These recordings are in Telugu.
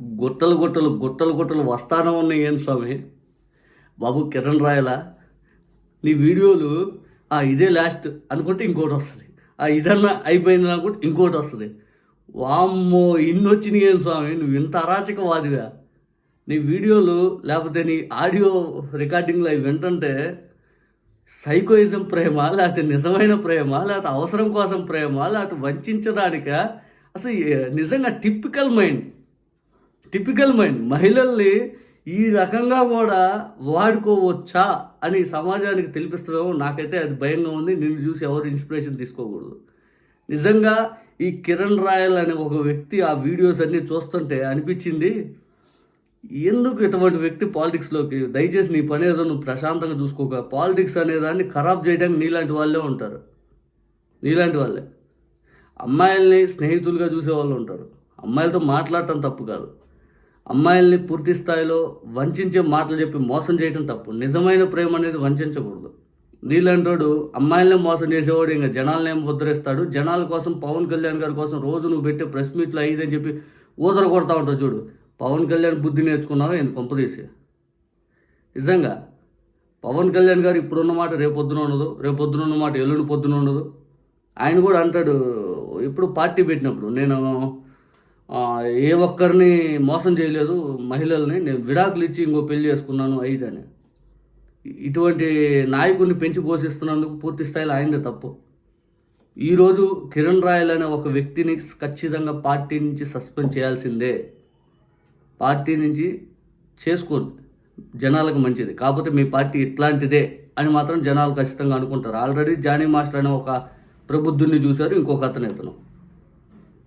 గుట్టలు గుట్టలు గుట్టలు గుట్టలు వస్తానే ఉన్నాయి ఏం స్వామి? బాబు కిరణ్ రాయలా? నీ వీడియోలు ఆ ఇదే లాస్ట్ అనుకుంటే ఇంకోటి వస్తుంది. ఆ ఇదన్నా అయిపోయింది అనుకుంటే ఇంకోటి వస్తుంది. వామ్మో ఇన్ని వచ్చినాయి ఏం స్వామి? నువ్వు ఇంత అరాచకవాదిగా నీ వీడియోలు లేకపోతే నీ ఆడియో రికార్డింగ్లు అవి వింటుంటే సైకోయిజం ప్రేమ లేకపోతే నిజమైన ప్రేమ లేకపోతే అవసరం కోసం ప్రేమ లేకపోతే వంచడానిక? అసలు నిజంగా టిపికల్ మైండ్ టిపికల్ మైండ్ మహిళల్ని ఈ రకంగా కూడా వాడుకోవచ్చా అని సమాజానికి తెలిపిస్తున్నాము నాకైతే అది భయంగా ఉంది. నిన్ను చూసి ఎవరు ఇన్స్పిరేషన్ తీసుకోకూడదు. నిజంగా ఈ కిరణ్ రాయల్ అనే ఒక వ్యక్తి ఆ వీడియోస్ అన్నీ చూస్తుంటే అనిపించింది ఎందుకు ఇటువంటి వ్యక్తి పాలిటిక్స్లోకి దయచేసి నీ పని ఏదో నువ్వు ప్రశాంతంగా చూసుకోక. పాలిటిక్స్ అనే దాన్ని ఖరాబ్ చేయడానికి నీలాంటి వాళ్ళే ఉంటారు. నీలాంటి వాళ్ళే. అమ్మాయిల్ని స్నేహితులుగా చూసే వాళ్ళు ఉంటారు. అమ్మాయిలతో మాట్లాడటం తప్పు కాదు. అమ్మాయిల్ని పూర్తి స్థాయిలో వంచే మాటలు చెప్పి మోసం చేయటం తప్పు. నిజమైన ప్రేమ అనేది వంచకూడదు. నీళ్ళంటోడు అమ్మాయిల్ని మోసం చేసేవాడు ఇంకా జనాలను ఏం ఉద్ధరిస్తాడు? జనాల కోసం పవన్ కళ్యాణ్ గారి కోసం రోజు నువ్వు పెట్టే ప్రెస్ మీట్లు అయ్యిదని చెప్పి ఊదర కొడతా ఉంటావు చూడు. పవన్ కళ్యాణ్ బుద్ధి నేర్చుకున్నావా? నేను కొంపదీసి నిజంగా పవన్ కళ్యాణ్ గారు ఇప్పుడున్న మాట రేపొద్దున ఉండదు. రేపొద్దున ఉన్న మాట ఎల్లుండి పొద్దున ఉండదు. ఆయన కూడా అంటాడు ఇప్పుడు పార్టీ పెట్టినప్పుడు నేను ఏ ఒక్కరిని మోసం చేయలేదు. మహిళల్ని నేను విడాకులు ఇచ్చి ఇంకో పెళ్ళి చేసుకున్నాను ఐదని. ఇటువంటి నాయకుడిని పెంచి పోషిస్తున్నందుకు పూర్తి స్థాయిలో ఆయనదే తప్పు. ఈరోజు కిరణ్ రాయల్ అనే ఒక వ్యక్తిని ఖచ్చితంగా పార్టీ నుంచి సస్పెండ్ చేయాల్సిందే. పార్టీ నుంచి చేసుకోండి. జనాలకు మంచిది. కాకపోతే మీ పార్టీ ఇట్లాంటిదే అని మాత్రం జనాలు ఖచ్చితంగా అనుకుంటారు. ఆల్రెడీ జానీ మాస్టర్ అనే ఒక ప్రబుద్ధుడిని చూశారు ఇంకొక అతను ఇతను.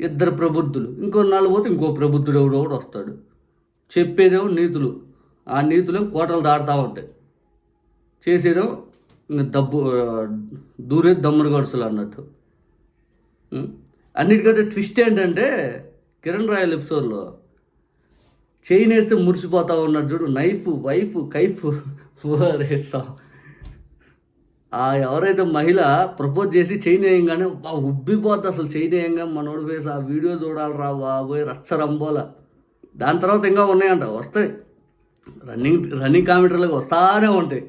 ఇద్దరు ప్రబుద్ధులు. ఇంకో నాలుగు పోతే ఇంకో ప్రబుద్ధుడు ఎవడో కూడా వస్తాడు. చెప్పేదేమో నీతులు. ఆ నీతులేం కోటలు దాడుతూ ఉంటాయి. చేసేదేమో ఇంక దబ్బు దూరే దమ్ముడు గడుసులు అన్నట్టు. అన్నిటికంటే ట్విస్ట్ ఏంటంటే కిరణ్ రాయల్ ఎపిసోడ్లో చైన్ వేస్తే మురిసిపోతా ఉన్నాడు చూడు. నైఫ్ వైఫ్ కైఫ్ రేస్తా ఆ ఎవరైతే మహిళ ప్రపోజ్ చేసి చైన్ వేయంగానే బా ఉబ్బిపోద్ది అసలు చైన్ వేయంగా మనోడు వేసి ఆ వీడియో చూడాలి రా బాబోయ్ రచ్చరంబోల దాని తర్వాత ఇంకా ఉన్నాయంట వస్తాయి. రన్నింగ్ రన్నింగ్ కామెంటర్లకు వస్తానే ఉంటాయి.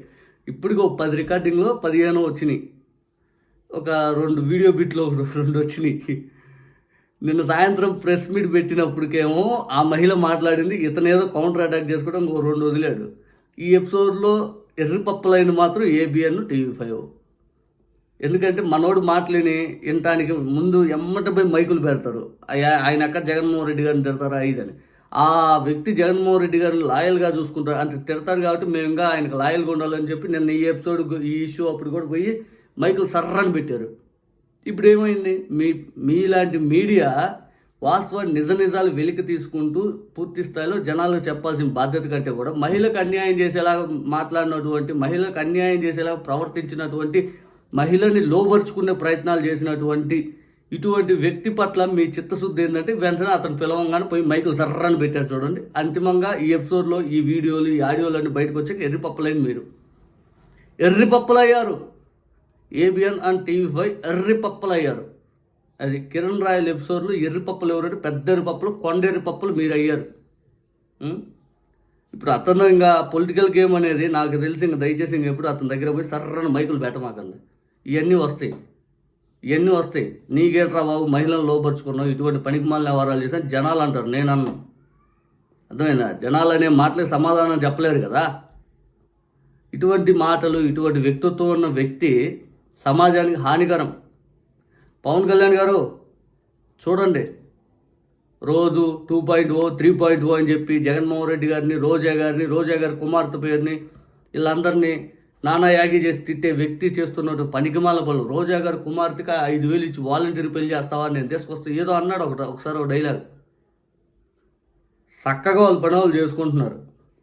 ఇప్పటికి ఒక పది రికార్డింగ్లో పదిహేను వచ్చినాయి. ఒక రెండు వీడియో బిట్లో రెండు వచ్చినాయి. నిన్న సాయంత్రం ప్రెస్ మీట్ పెట్టినప్పటికేమో ఆ మహిళ మాట్లాడింది ఇతనేదో కౌంటర్ అటాక్ చేసుకోవడం ఇంకో రెండు వదిలాడు. ఈ ఎపిసోడ్లో ఎర్రపప్పు లైన్ మాత్రం ఏబిఎన్ టీవీ ఫైవ్ ఎందుకంటే మనోడు మాటలని వినటానికి ముందు ఎమ్మటపై పోయి మైకులు పెడతారు. అయ్యా ఆయన అక్క జగన్మోహన్ రెడ్డి గారిని తిడతారు ఇదని. ఆ వ్యక్తి జగన్మోహన్ రెడ్డి గారిని లాయల్గా చూసుకుంటారు. అంటే తిడతారు కాబట్టి మేము ఇంకా ఆయనకు లాయల్గా ఉండాలని చెప్పి నిన్న ఈ ఎపిసోడ్ ఈ ఇష్యూ అప్పుడు కూడా పోయి మైకులు సర్రని పెట్టారు. ఇప్పుడు ఏమైంది మీ మీలాంటి మీడియా వాస్తవం నిజ నిజాలు వెలికి తీసుకుంటూ పూర్తి స్థాయిలో జనాలకు చెప్పాల్సిన బాధ్యత కంటే కూడా మహిళకు అన్యాయం చేసేలా మాట్లాడినటువంటి మహిళకు అన్యాయం చేసేలా ప్రవర్తించినటువంటి మహిళని లోబరుచుకునే ప్రయత్నాలు చేసినటువంటి ఇటువంటి వ్యక్తి పట్ల మీ చిత్తశుద్ధి ఏంటంటే వెంటనే అతను పిలవంగానే పోయి మైకులు సర్రని పెట్టారు చూడండి. అంతిమంగా ఈ ఎపిసోడ్లో ఈ వీడియోలు ఈ ఆడియోలు అన్ని బయటకు వచ్చాక ఎర్రిపప్పలైంది మీరు. ఎర్రిపప్పలయ్యారు ఏబిఎన్ అండ్ టీవీ ఫైవ్ ఎర్రిపప్పలయ్యారు అయ్యారు అది కిరణ్ రాయల్ ఎపిసోడ్లో ఎర్రిపప్పులు ఎవరంటే పెద్ద ఎరుపప్పులు పప్పలు కొండ మీరు అయ్యారు ఇప్పుడు అతను ఇంకా పొలిటికల్ గేమ్ అనేది నాకు తెలిసి ఇంకా దయచేసి ఇంక ఎప్పుడు అతని దగ్గర పోయి సర్రని మైకులు పెట్టమాకండి. ఇవన్నీ వస్తాయి. ఇవన్నీ వస్తాయి. నీకేట్రా బాబు మహిళలను లోపరుచుకున్నావు ఇటువంటి పనికి మాలిన వ్యవహారాలు జనాలు అంటారు. నేను అన్ను అర్థమైందా? జనాలు అనే మాటలే సమాధానం చెప్పలేరు కదా. ఇటువంటి మాటలు ఇటువంటి వ్యక్తిత్వం ఉన్న వ్యక్తి సమాజానికి హానికరం. పవన్ కళ్యాణ్ గారు చూడండి. రోజు two point O three point O అని చెప్పి జగన్మోహన్ రెడ్డి గారిని రోజా గారిని రోజా గారి కుమార్తె పేరుని వీళ్ళందరినీ నానా యాగి చేసి తిట్టే వ్యక్తి చేస్తున్నట్టు పనికిమాల పనులు. రోజా గారు కుమార్తెకి ఐదు వేలు ఇచ్చి వాలంటీర్ పెళ్ళి చేస్తావా నేను తీసుకొస్తే ఏదో అన్నాడు ఒకటి ఒకసారి ఒక డైలాగ్. చక్కగా వాళ్ళు పని వాళ్ళు చేసుకుంటున్నారు.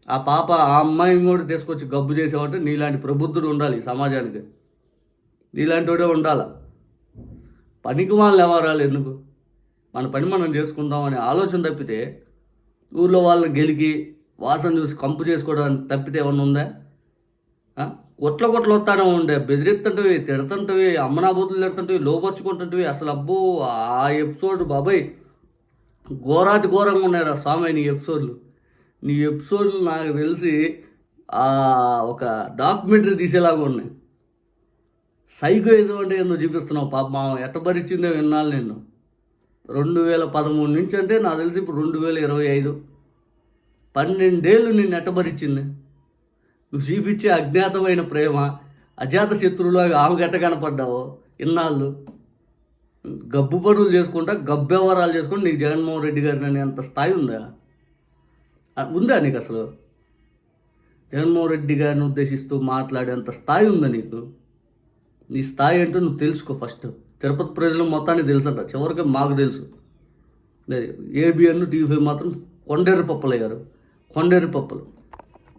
ఆ పాప ఆ అమ్మాయిని కూడా తీసుకొచ్చి గబ్బు చేసేవాటే నీలాంటి ప్రబుద్ధుడు ఉండాలి ఈ సమాజానికి. నీలాంటి వాడే ఉండాలి? పనికి వాళ్ళని ఎవరాలు ఎందుకు? మన పని మనం చేసుకుందాం అనే ఆలోచన తప్పితే ఊర్లో వాళ్ళని గెలికి వాసన చూసి కంపు చేసుకోవడానికి తప్పితే ఏమన్నా ఉందా? ఆ? కొట్ల కొట్లు వస్తానే ఉండే బెదిరిస్తుంటవి తిడుతుంటవి అమ్మనాబూతులు తిడుతుంటవి లోపరుచుకుంటుంటవి అసలు అబ్బో ఆ ఎపిసోడ్ బాబాయ్. ఘోరాతి ఘోరంగా ఉన్నాయిరా స్వామి నీ ఎపిసోడ్లు. నీ ఎపిసోడ్లు నాకు తెలిసి ఒక డాక్యుమెంటరీ తీసేలాగా ఉన్నాయి. సైకోయిజం అంటే ఏందో చూపిస్తున్నావు పాప మా ఎట్టబరిచిందో విన్నాను నేను. రెండు వేల పదమూడు నుంచి అంటే నాకు తెలిసి ఇప్పుడు రెండు వేల ఇరవై ఐదు. పన్నెండేళ్ళు నిన్ను ఎట్టబరిచింది నువ్వు చూపించే అజ్ఞాతమైన ప్రేమ అజాత శత్రువులాగా ఆమె గట్ట కనపడ్డావు ఇన్నాళ్ళు? గబ్బు పనులు చేసుకుంటా గబ్బెవరాలు చేసుకుంటా నీకు జగన్మోహన్ రెడ్డి గారిని అనే అంత స్థాయి ఉందా? ఉందా నీకు అసలు? జగన్మోహన్ రెడ్డి గారిని ఉద్దేశిస్తూ మాట్లాడేంత స్థాయి ఉందా నీకు? నీ స్థాయి ఏంటో నువ్వు తెలుసుకో ఫస్ట్. తిరుపతి ప్రజలు మొత్తానికి తెలుసంట. చివరికి మాకు తెలుసు. ఏబిఎన్ టీవీ మాత్రం కొండేరు పప్పులు అయ్యారు కొండేరు పప్పులు.